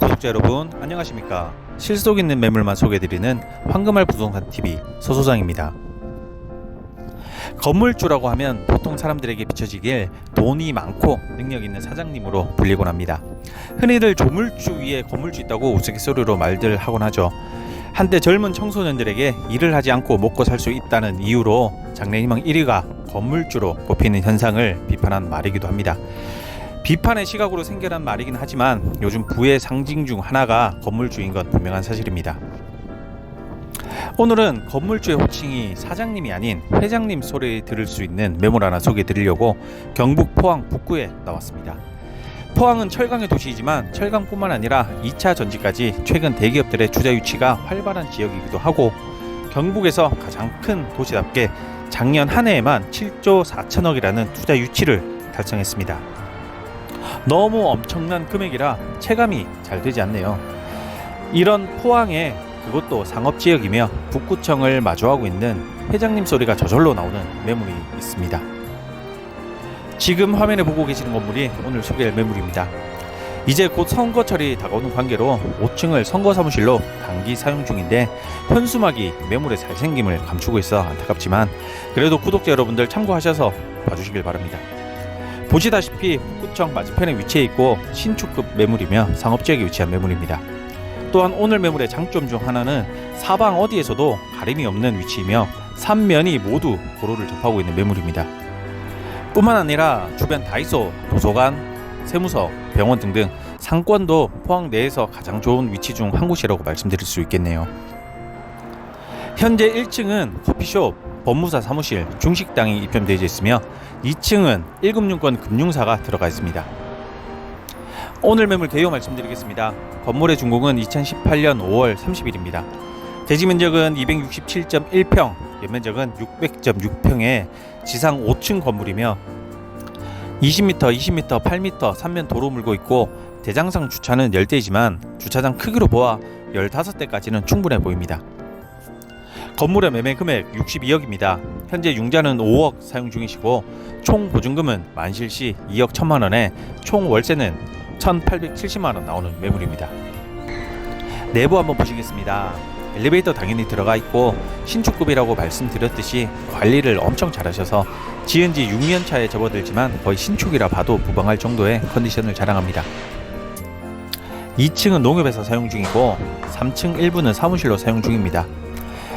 구독자 여러분 안녕하십니까? 실속 있는 매물만 소개해드리는 황금알 부동산 TV 서소장입니다. 건물주라고 하면 보통 사람들에게 비춰지길 돈이 많고 능력 있는 사장님으로 불리곤 합니다. 흔히들 조물주 위에 건물주 있다고 우스갯소리로 말들 하곤 하죠. 한때 젊은 청소년들에게 일을 하지 않고 먹고 살 수 있다는 이유로 장래희망 1위가 건물주로 꼽히는 현상을 비판한 말이기도 합니다 비판의 시각으로 생겨난 말이긴 하지만 요즘 부의 상징 중 하나가 건물주인 건 분명한 사실입니다. 오늘은 건물주의 호칭이 사장님이 아닌 회장님 소리 들을 수 있는 매물 하나 소개해 드리려고 경북 포항 북구에 나왔습니다. 포항은 철강의 도시이지만 철강뿐만 아니라 2차 전지까지 최근 대기업들의 투자 유치가 활발한 지역이기도 하고 경북에서 가장 큰 도시답게 작년 한 해에만 7조 4천억이라는 투자 유치를 달성했습니다. 너무 엄청난 금액이라 체감이 잘 되지 않네요. 이런 포항에 그것도 상업지역이며 북구청을 마주하고 있는 회장님 소리가 저절로 나오는 매물이 있습니다. 지금 화면에 보고 계시는 건물이 오늘 소개할 매물입니다. 이제 곧 선거철이 다가오는 관계로 5층을 선거 사무실로 단기 사용 중인데 현수막이 매물의 잘생김을 감추고 있어 안타깝지만 그래도 구독자 여러분들 참고하셔서 봐주시길 바랍니다. 보시다시피 북구청 맞은편에 위치해 있고 신축급 매물이며 상업지역에 위치한 매물입니다. 또한 오늘 매물의 장점 중 하나는 사방 어디에서도 가림이 없는 위치이며 삼면이 모두 도로를 접하고 있는 매물입니다. 뿐만 아니라 주변 다이소, 도서관, 세무서, 병원 등등 상권도 포항 내에서 가장 좋은 위치 중 한 곳이라고 말씀드릴 수 있겠네요. 현재 1층은 커피숍, 법무사 사무실, 중식당이 입점되어 있으며 2층은 1금융권 금융사가 들어가 있습니다. 오늘 매물 개요 말씀드리겠습니다. 건물의 준공은 2018년 5월 30일입니다. 대지 면적은 267.1평, 연면적은 600.6평의 지상 5층 건물이며 20m, 20m, 8m 3면 도로 물고 있고 대장상 주차는 10대이지만 주차장 크기로 보아 15대까지는 충분해 보입니다. 건물의 매매 금액 62억입니다. 현재 융자는 5억 사용 중이시고 총 보증금은 만실 시 2억 1천만 원에 총 월세는 1,870만 원 나오는 매물입니다. 내부 한번 보시겠습니다. 엘리베이터 당연히 들어가 있고 신축급이라고 말씀드렸듯이 관리를 엄청 잘하셔서 지은 지 6년 차에 접어들지만 거의 신축이라 봐도 무방할 정도의 컨디션을 자랑합니다. 2층은 농협에서 사용 중이고 3층 일부는 사무실로 사용 중입니다.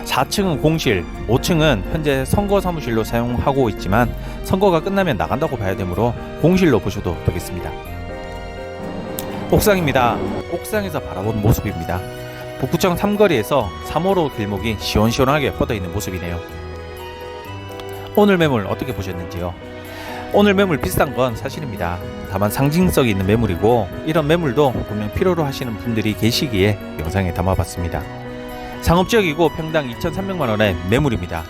4층은 공실, 5층은 현재 선거 사무실로 사용하고 있지만 선거가 끝나면 나간다고 봐야 되므로 공실로 보셔도 되겠습니다. 옥상입니다. 옥상에서 바라본 모습입니다. 북구청 삼거리에서 3호로 길목이 시원시원하게 뻗어 있는 모습이네요. 오늘 매물 어떻게 보셨는지요? 오늘 매물 비싼 건 사실입니다. 다만 상징성이 있는 매물이고 이런 매물도 분명 필요로 하시는 분들이 계시기에 영상에 담아봤습니다. 상업지역이고 평당 2,300만 원의 매물입니다.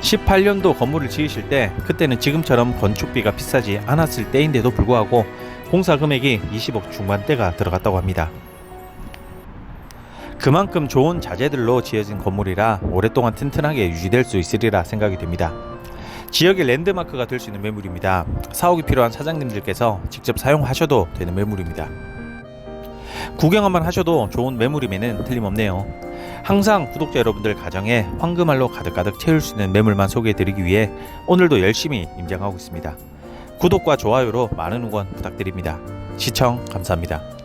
18년도 건물을 지으실 때 그때는 지금처럼 건축비가 비싸지 않았을 때인데도 불구하고 공사 금액이 20억 중반대가 들어갔다고 합니다. 그만큼 좋은 자재들로 지어진 건물이라 오랫동안 튼튼하게 유지될 수 있으리라 생각이 됩니다. 지역의 랜드마크가 될 수 있는 매물입니다. 사옥이 필요한 사장님들께서 직접 사용하셔도 되는 매물입니다. 구경 한번 하셔도 좋은 매물임에는 틀림없네요. 항상 구독자 여러분들 가정에 황금알로 가득가득 채울 수 있는 매물만 소개해드리기 위해 오늘도 열심히 임장하고 있습니다. 구독과 좋아요로 많은 응원 부탁드립니다. 시청 감사합니다.